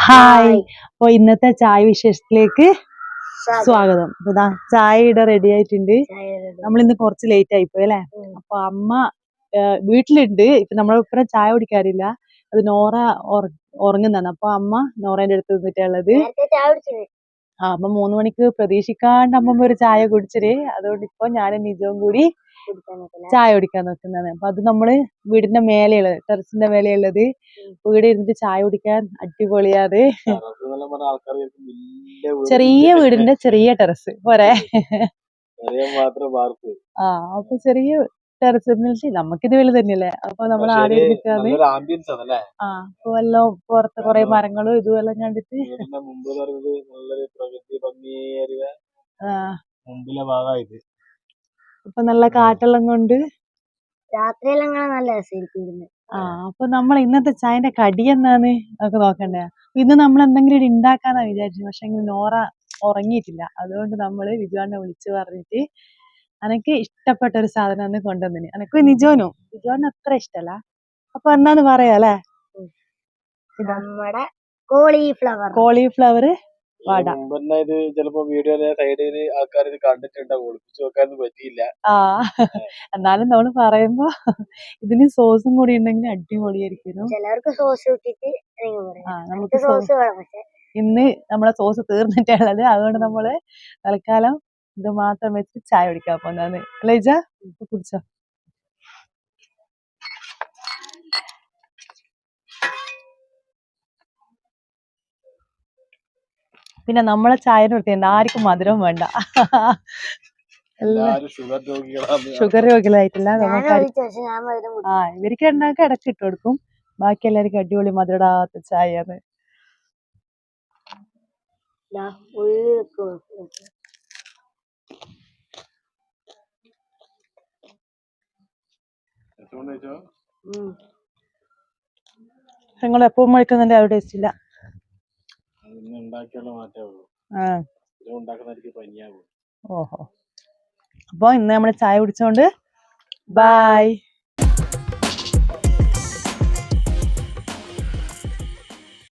Hi അപ്പൊ ഇന്നത്തെ ചായ വിശേഷത്തിലേക്ക് സ്വാഗതം. ഇതാ ചായ ഇവിടെ റെഡി ആയിട്ടുണ്ട്. നമ്മൾ ഇന്ന് കുറച്ച് ലേറ്റ് ആയിപ്പോയി അല്ലെ. അപ്പൊ അമ്മ വീട്ടിലുണ്ട്. ഇപ്പൊ നമ്മളിപ്പുറം ചായ കുടിക്കാറില്ല. അത് നോറ ഉറ- ഉറങ്ങുന്നതാണ്. അപ്പൊ അമ്മ നോറേന്റെ അടുത്ത് നിന്നിട്ടുള്ളത് ആ അപ്പൊ മൂന്ന് മണിക്ക് പ്രതീക്ഷിക്കാണ്ട് അമ്മ ഒരു ചായ കുടിച്ചത് അതുകൊണ്ട് ഇപ്പൊ ഞാനും നിജവും കൂടി ചായ കുടിക്കാൻ നിൽക്കുന്നതാണ് അപ്പൊ അത് നമ്മൾ വീടിന്റെ മേലെയുള്ളത് ടെറസിന്റെ മേലെയുള്ളത്. വീട് ഇരുന്നിട്ട് ചായ കുടിക്കാൻ അടിപൊളിയാണ് വീട് ചെറിയ വീടിന്റെ ചെറിയ ടെറസ്. പോരെ? ചെറിയ മാത്രം വാർപ്പ് ആ അപ്പൊ ചെറിയ ടെറസ് എന്നിട്ട് നമുക്കിത് വലുത് തന്നെയല്ലേ? അപ്പൊ നമ്മൾ ആടെ ആണല്ലേ? ആ അപ്പൊ എല്ലാം പുറത്ത് കൊറേ മരങ്ങളും ഇതുമെല്ലാം കണ്ടിട്ട് വീടിന്റെ മുമ്പ് എന്ന് നല്ലൊരു പ്രകൃതി ഭംഗിയേറിയ ആ. മുമ്പിലെ ഭാഗമായത് അപ്പൊ നല്ല കാറ്റെല്ലാം കൊണ്ട് രാത്രിയെല്ലാം നല്ല രസമായിരിക്കും ആ അപ്പൊ നമ്മൾ ഇന്നത്തെ ചായന്റെ കടി എന്നാന്ന് നമുക്ക് നോക്കണ്ടേ? അപ്പൊ ഇന്ന് നമ്മൾ എന്തെങ്കിലും ഉണ്ടാക്കാന്നാ വിചാരിച്ചു പക്ഷെ നോറ ഉറങ്ങിയിട്ടില്ല. അതുകൊണ്ട് നമ്മൾ വിജുവാനെ വിളിച്ചു പറഞ്ഞിട്ട് അനക്ക് ഇഷ്ടപ്പെട്ട ഒരു സാധനം അന്ന് കൊണ്ടുവന്നിന്. അനക്ക് നിജോനോ? നിജോന് അത്ര ഇഷ്ടല്ല. അപ്പൊ എന്നാന്ന് പറയാ അല്ലെ? നമ്മുടെ കോളിഫ്ലവർ. കോളിഫ്ലവർ ഇത് ചിലപ്പോ വീഡിയോ സൈഡിൽ ആൾക്കാർ ഇത് കണ്ടിട്ടുണ്ടാവും ഒളിപ്പിച്ചു വെക്കാനൊന്നും പറ്റിയില്ല. ആ എന്നാലും നമ്മൾ പറയുമ്പോ ഇതിന് സോസും കൂടി ഉണ്ടെങ്കിൽ അടിപൊളിയായിരിക്കും. ചിലർക്ക് സോസ് ഇട്ടിട്ട് ആ നമുക്ക് സോസ് ഇന്ന് നമ്മളെ സോസ് തീർന്നിട്ടുള്ളത് അതുകൊണ്ട് നമ്മൾ തൽക്കാലം ഇത് മാത്രം വെച്ച് ചായ കുടിക്കാൻ പോകുന്നതാണ് അല്ലേ ഇജ കുടിച്ചോ? പിന്നെ നമ്മളെ ചായ നിർത്തിയുണ്ട് ആർക്കും മധുരം വേണ്ട. ഷുഗർ രോഗികളായിട്ടില്ല. നമുക്ക് ആ ഇവർക്ക് രണ്ടാൾക്ക് ഇടയ്ക്ക് ഇട്ട് കൊടുക്കും. ബാക്കി എല്ലാവർക്കും അടിപൊളി മധുരടാത്ത ചായയാണ്. നിങ്ങൾ എപ്പോഴും കഴിക്കുന്നുണ്ട് അവിടെ ടേസ്റ്റ് ഇല്ല ഓഹോ. അപ്പോൾ ഇന്ന് നമ്മൾ ചായ കുടിച്ചോണ്ട് ബായ്